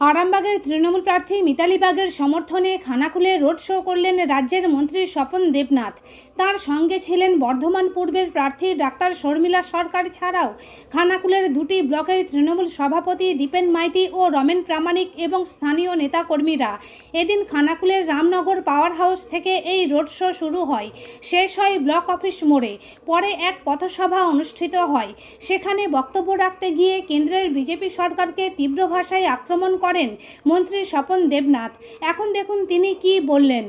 আরামবাগের তৃণমূল প্রার্থী মিতালি বাগের সমর্থনে খানাকুলে রোড শো করলেন রাজ্যের মন্ত্রী স্বপন দেবনাথ। তার সঙ্গে ছিলেন বর্ধমান পূর্বের প্রার্থী ডাক্তার শর্মিলা সরকার ছাড়াও খানাকুলের দুটি ব্লকের তৃণমূল সভাপতি দীপেন মাইতি ও রমেন প্রামাণিক এবং স্থানীয় নেতাকর্মীরা। এদিন খানাকুলের রামনগর পাওয়ার হাউস থেকে এই রোড শো শুরু হয়। শেষ হয় ব্লক অফিস মোড়ে। পরে এক পথসভা অনুষ্ঠিত হয়। সেখানে বক্তব্য রাখতে গিয়ে কেন্দ্রের বিজেপি সরকারকে তীব্র ভাষায় আক্রমণ করেন মন্ত্রী স্বপন দেবনাথ। এখন দেখুন তিনি কি বললেন।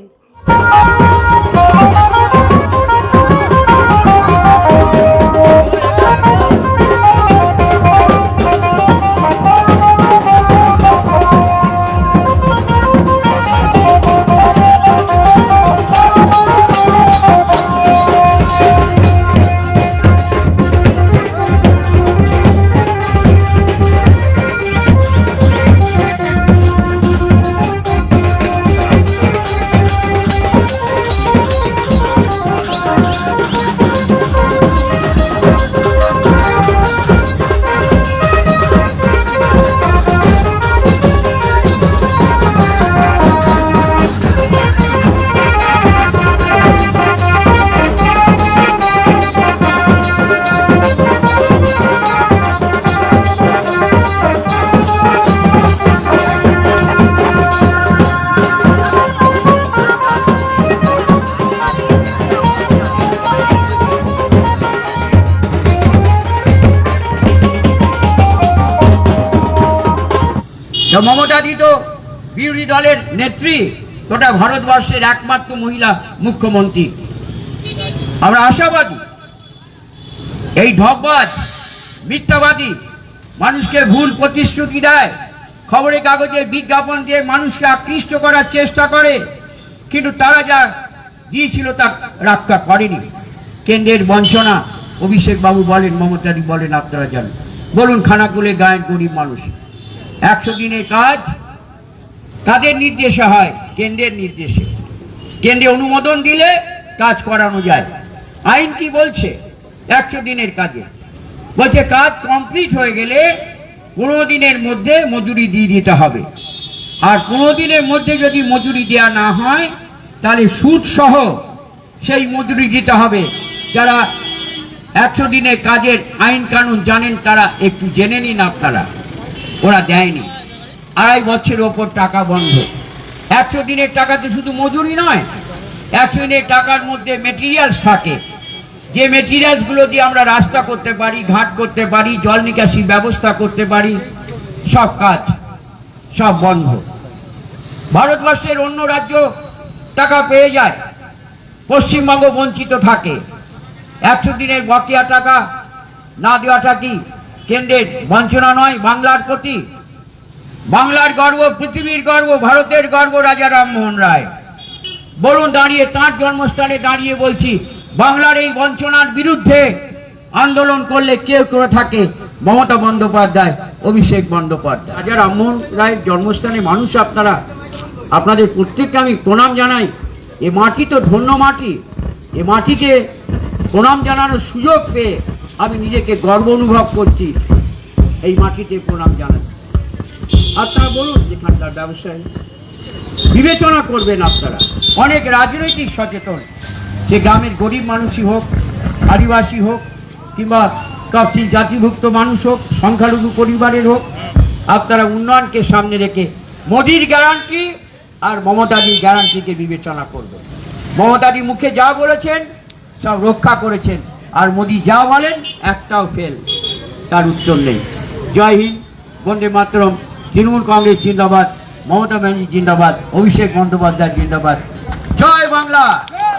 মমতাদি তো বিরোধী দলের নেত্রী গোটা ভারতবর্ষের একমাত্র মহিলা মুখ্যমন্ত্রী। আমরা আশাবাদী, এই ঢপবাজ মিথ্যাবাদী, মানুষকে ভুল প্রতিশ্রুতি দেয়, খবরের কাগজে বিজ্ঞাপন দিয়ে মানুষকে আকৃষ্ট করার চেষ্টা করে, কিন্তু তারা যা দিয়েছিল তা রক্ষা করেনি। কেন্দ্রের বঞ্চনা অভিষেক বাবু বলেন, মমতাদি বলেন, আপনারা জানেন। বলুন, খানাকুলে গায়ের গরিব মানুষ। একশো দিনের কাজ, তাদের নির্দেশে হয়, কেন্দ্রের নির্দেশে। কেন্দ্রে অনুমোদন দিলে কাজ করানো যায়। আইন কি বলছে? একশো দিনের কাজে। বলছে, কাজ কমপ্লিট হয়ে গেলে পনেরো দিনের মধ্যে মজুরি দিয়ে দিতে হবে। আর পনেরো দিনের মধ্যে যদি মজুরি দেওয়া না হয়, তাহলে সুদ সহ সেই মজুরি দিতে হবে। যারা একশো দিনের কাজের আইন কানুন জানেন, তারা একটু জেনে নিন আপনারা। ওরা দেয়নি। আড়াই বছরের ওপর টাকা বন্ধ। একশো দিনের টাকা তো শুধু মজুরি নয়, একশো দিনের টাকার মধ্যে মেটেরিয়ালস থাকে। যে মেটেরিয়ালসগুলো দিয়ে আমরা রাস্তা করতে পারি, ঘাট করতে পারি, জল নিকাশি ব্যবস্থা করতে পারি, সব কাজ, সব বন্ধ। ভারতবর্ষের অন্য রাজ্য টাকা পেয়ে যায়, পশ্চিমবঙ্গ বঞ্চিত থাকে। একশো দিনের বকেয়া টাকা না দেওয়াটা কি কেন্দ্রের বঞ্চনা নয়, বাংলার প্রতি। বাংলার গর্ব, পৃথিবীর গর্ব, ভারতের গর্ব, রাজা রামমোহন রায়। বলুন, দাঁড়িয়ে, তাঁর জন্মস্থানে দাঁড়িয়ে বলছি, বাংলার এই বঞ্চনার বিরুদ্ধে আন্দোলন করলে কেউ করে থাকে মমতা বন্দ্যোপাধ্যায়, অভিষেক বন্দ্যোপাধ্যায়। রাজা রামমোহন রায়ের জন্মস্থানে মানুষ আপনারা, আপনাদের প্রত্যেককে আমি প্রণাম জানাই। এ মাটি তো ধন্য মাটি। এ মাটিকে প্রণাম জানানোর সুযোগ পেয়ে আমি নিজেকে গর্ব অনুভব করছি। এই মাটিতে প্রণাম জানাই। আপনারা বলুন, যেখানকার ব্যবসায়ী। বিবেচনা করবেন আপনারা। অনেক রাজনৈতিক সচেতন। যে গ্রামের গরিব মানুষই হোক, আদিবাসী হোক, কিংবা তফসিল জাতিভুক্ত মানুষ হোক, সংখ্যালঘু পরিবারের হোক, আপনারা উন্নয়নকে সামনে রেখে মোদির গ্যারান্টি আর মমতাদির গ্যারান্টিকে বিবেচনা করবেন। মমতাদি মুখে যা বলেছেন, সব রক্ষা করেছেন। আর মোদি যা বলেন, একটাও ফেল তার উত্তর নেই। জয় হিন্দ, বন্দে মাতরম, তৃণমূল কংগ্রেস জিন্দাবাদ, মমতা ব্যানার্জি জিন্দাবাদ, অভিষেক বন্দ্যোপাধ্যায় জিন্দাবাদ। জয় বাংলা!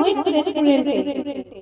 মৈত্র রেস্টুরেন্টে